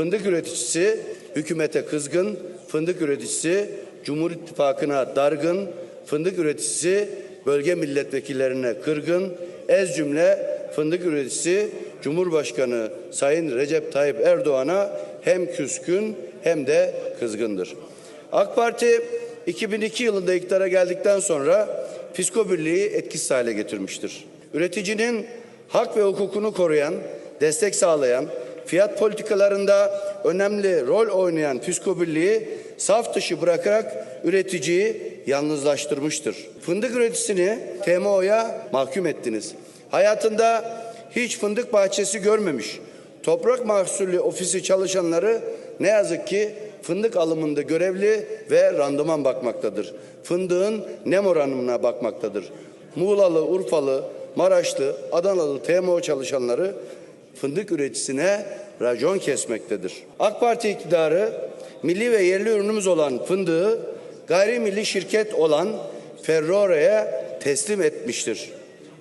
Fındık üreticisi hükümete kızgın, fındık üreticisi Cumhur İttifakı'na dargın, fındık üreticisi bölge milletvekillerine kırgın, ez cümle fındık üreticisi Cumhurbaşkanı Sayın Recep Tayyip Erdoğan'a hem küskün hem de kızgındır. AK Parti 2002 yılında iktidara geldikten sonra Fisko Birliği etkisiz hale getirmiştir. Üreticinin hak ve hukukunu koruyan, destek sağlayan, fiyat politikalarında önemli rol oynayan Fisko Birliği saf dışı bırakarak üreticiyi yalnızlaştırmıştır. Fındık üreticisini TMO'ya mahkum ettiniz. Hayatında hiç fındık bahçesi görmemiş. Toprak Mahsulü Ofisi çalışanları ne yazık ki fındık alımında görevli ve randıman bakmaktadır. Fındığın nem oranına bakmaktadır. Muğlalı, Urfalı, Maraşlı, Adanalı TMO çalışanları fındık üreticisine racon kesmektedir. AK Parti iktidarı milli ve yerli ürünümüz olan fındığı gayrimilli şirket olan Ferrore'ye teslim etmiştir.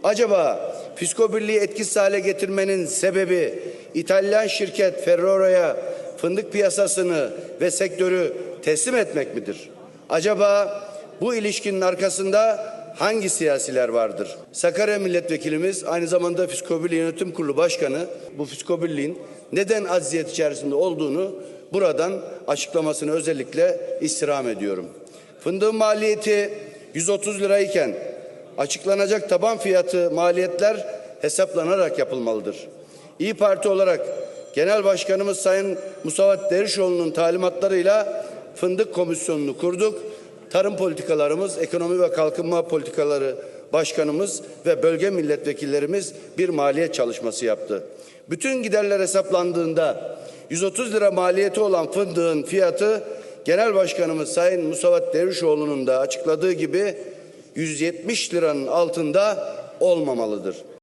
Acaba Fisko Birliği etkisiz hale getirmenin sebebi İtalyan şirket Ferrore'ye fındık piyasasını ve sektörü teslim etmek midir? Acaba bu ilişkinin arkasında hangi siyasiler vardır? Sakarya milletvekilimiz aynı zamanda Fisko Birliği Yönetim Kurulu Başkanı bu Fisko Birliği'nin neden aziyet içerisinde olduğunu buradan açıklamasını özellikle istirham ediyorum. Fındığın maliyeti 130 lirayken açıklanacak taban fiyatı maliyetler hesaplanarak yapılmalıdır. İyi Parti olarak Genel Başkanımız Sayın Musavat Dervişoğlu'nun talimatlarıyla fındık komisyonunu kurduk. Tarım politikalarımız, ekonomi ve kalkınma politikaları başkanımız ve bölge milletvekillerimiz bir maliyet çalışması yaptı. Bütün giderler hesaplandığında 130 lira maliyeti olan fındığın fiyatı Genel Başkanımız Sayın Musavat Dervişoğlu'nun da açıkladığı gibi 170 liranın altında olmamalıdır.